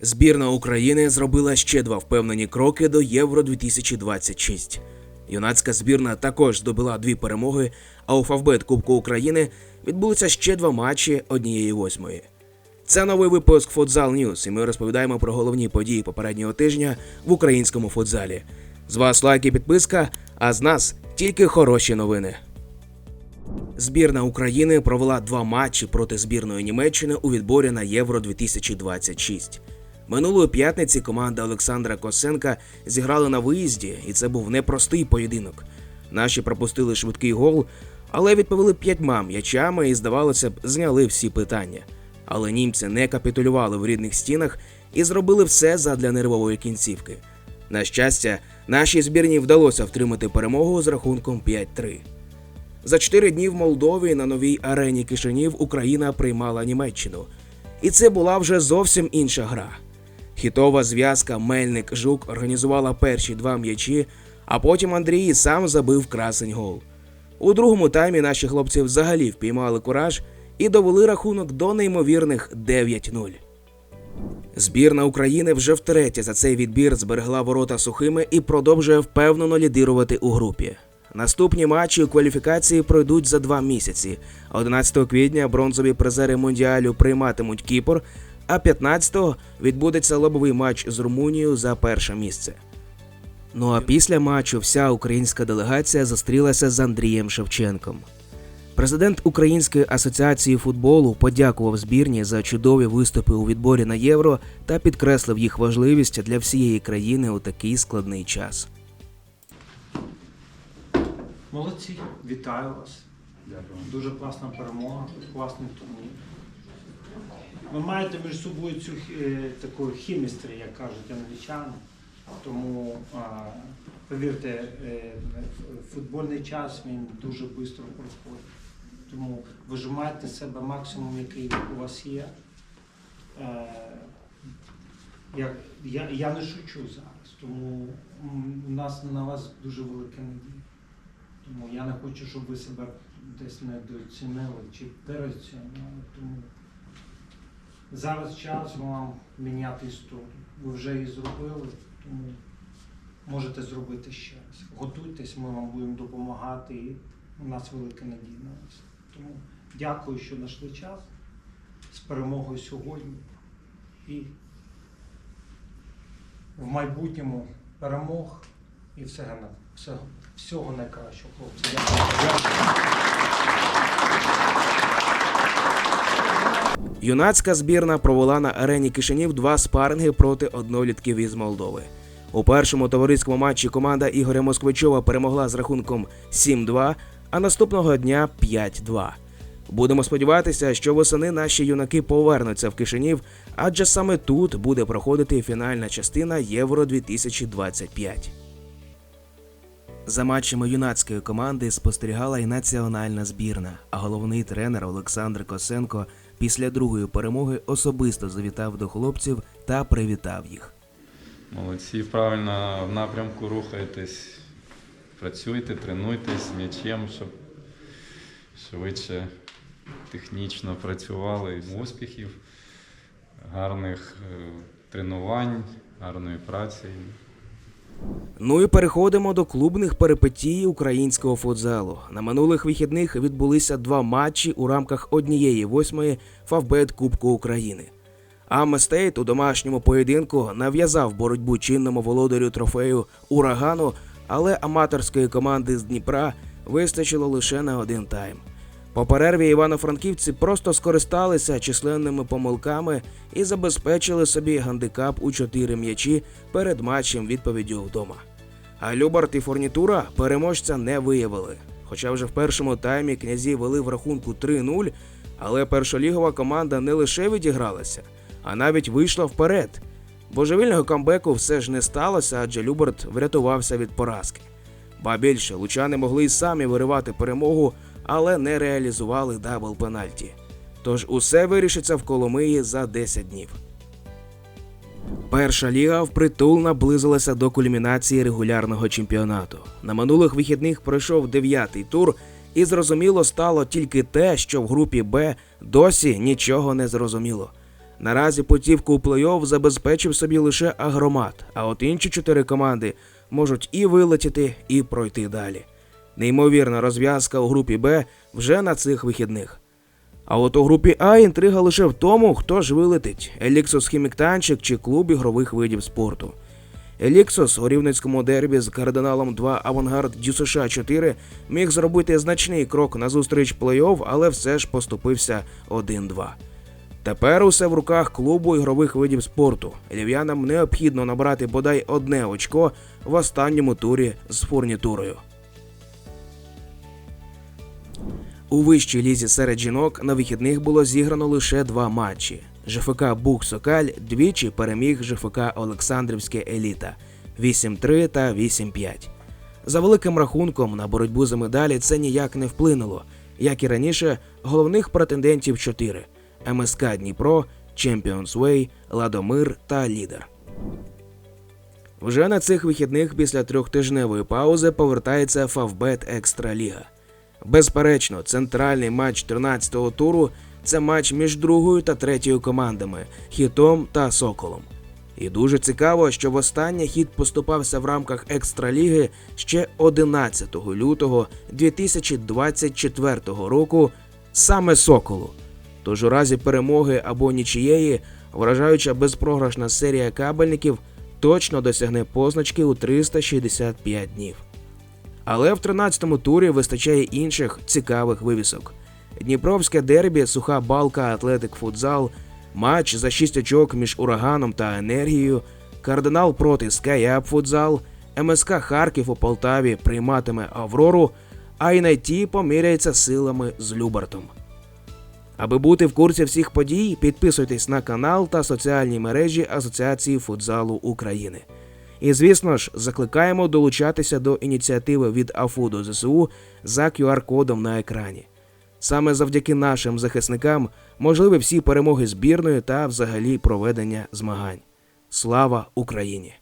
Збірна України зробила ще два впевнені кроки до Євро 2026. Юнацька збірна також здобула дві перемоги, а у Фавбет Кубку України відбулися ще два матчі однієї восьмої. Це новий випуск Футзал Ньюс, і ми розповідаємо про головні події попереднього тижня в українському футзалі. З вас лайк і підписка, а з нас тільки хороші новини. Збірна України провела два матчі проти збірної Німеччини у відборі на Євро 2026. Минулої п'ятниці команда Олександра Косенка зіграла на виїзді, і це був непростий поєдинок. Наші пропустили швидкий гол, але відповіли п'ятьма м'ячами і, здавалося б, зняли всі питання. Але німці не капітулювали в рідних стінах і зробили все задля нервової кінцівки. На щастя, нашій збірні вдалося втримати перемогу з рахунком 5-3. За чотири дні в Молдові на новій арені Кишинів Україна приймала Німеччину. І це була вже зовсім інша гра. Хітова зв'язка Мельник Жук організувала перші два м'ячі, а потім Андрій сам забив красень гол. У другому таймі наші хлопці взагалі впіймали кураж і довели рахунок до неймовірних 9-0. Збірна України вже втретє за цей відбір зберегла ворота сухими і продовжує впевнено лідирувати у групі. Наступні матчі у кваліфікації пройдуть за два місяці. 11 квітня бронзові призери Мундіалю прийматимуть Кіпр, а 15-го відбудеться лобовий матч з Румунією за перше місце. Ну а після матчу вся українська делегація зустрілася з Андрієм Шевченком. Президент Української асоціації футболу подякував збірні за чудові виступи у відборі на євро та підкреслив їх важливість для всієї країни у такий складний час. Молодці, вітаю вас. Дуже класна перемога, класний турнір. Ви маєте між собою цю е, таку хімістрію, як кажуть англічани. Тому повірте, е, футбольний час він дуже швидко проходить. Тому вижимайте себе максимум, який у вас є. Е, я, я, я не шучу зараз, тому у нас на вас дуже велика надія. Тому я не хочу, щоб ви себе десь недооцінили чи переоцінили. Тому зараз час вам міняти історію. Ви вже її зробили, тому можете зробити ще раз. Готуйтесь, ми вам будемо допомагати, і у нас велика надія на вас. Тому дякую, що знайшли час з перемогою сьогодні. І в майбутньому перемог і всього, всього, всього найкращого, хлопці. Дякую. Юнацька збірна провела на арені Кишинів два спаринги проти однолітків із Молдови. У першому товариському матчі команда Ігоря Москвичова перемогла з рахунком 7-2, а наступного дня 5-2. Будемо сподіватися, що восени наші юнаки повернуться в Кишинів, адже саме тут буде проходити фінальна частина Євро 2025. За матчами юнацької команди спостерігала і національна збірна, а головний тренер Олександр Косенко після другої перемоги особисто завітав до хлопців та привітав їх. Молодці, правильно в напрямку рухаєтесь, працюйте, тренуйтесь м'ячем, щоб швидше технічно працювали. Успіхів, гарних е, тренувань, гарної праці. Ну і переходимо до клубних перипетій українського футзалу. На минулих вихідних відбулися два матчі у рамках однієї восьмої Фавбет Кубку України. Аместейт у домашньому поєдинку нав'язав боротьбу чинному володарю трофею урагану, але аматорської команди з Дніпра вистачило лише на один тайм. По перерві івано-франківці просто скористалися численними помилками і забезпечили собі гандикап у чотири м'ячі перед матчем відповіддю вдома. А Любарт і Фурнітура переможця не виявили. Хоча вже в першому таймі князі вели в рахунку 3-0, але першолігова команда не лише відігралася, а навіть вийшла вперед. Божевільного камбеку все ж не сталося, адже Любарт врятувався від поразки. Ба більше лучани могли й самі виривати перемогу, але не реалізували дабл пенальті. Тож усе вирішиться в Коломиї за 10 днів. Перша ліга впритул наблизилася до кульмінації регулярного чемпіонату. На минулих вихідних пройшов дев'ятий тур, і зрозуміло стало тільки те, що в групі Б досі нічого не зрозуміло. Наразі путівку у плей-офф забезпечив собі лише агромат, а от інші чотири команди можуть і вилетіти, і пройти далі. Неймовірна розв'язка у групі Б вже на цих вихідних. А от у групі А інтрига лише в тому, хто ж вилетить: Еліксос Хіміктанчик чи клуб ігрових видів спорту. Еліксос у рівненському дербі з кардиналом 2 Авангард Дю США 4 міг зробити значний крок назустріч плей-офф, але все ж поступився 1-2. Тепер усе в руках клубу ігрових видів спорту. Львів'янам необхідно набрати бодай одне очко в останньому турі з фурнітурою. У вищій лізі серед жінок на вихідних було зіграно лише два матчі. ЖФК Бух Сокаль двічі переміг ЖФК Олександрівське Еліта 8-3 та 8-5. За великим рахунком на боротьбу за медалі це ніяк не вплинуло, як і раніше, головних претендентів чотири: МСК Дніпро, Champions Way, Ладомир та Лідер. Вже на цих вихідних після трьохтижневої паузи повертається Фавбет Екстраліга. Безперечно, центральний матч 13-го туру це матч між другою та третьою командами Хітом та Соколом. І дуже цікаво, що востаннє хід поступався в рамках екстраліги ще 11 лютого 2024 року саме Соколу. Тож у разі перемоги або нічієї вражаюча безпрограшна серія кабельників точно досягне позначки у 365 днів. Але в 13-му турі вистачає інших цікавих вивісок. Дніпровське дербі, суха балка, атлетик футзал, матч за 6 очок між ураганом та енергією, кардинал проти Скаяп футзал, МСК Харків у Полтаві прийматиме Аврору, а й поміряється силами з Любартом. Аби бути в курсі всіх подій, підписуйтесь на канал та соціальні мережі Асоціації футзалу України. І звісно ж, закликаємо долучатися до ініціативи від АФУ до ЗСУ за QR-кодом на екрані. Саме завдяки нашим захисникам можливі всі перемоги збірної та взагалі проведення змагань. Слава Україні!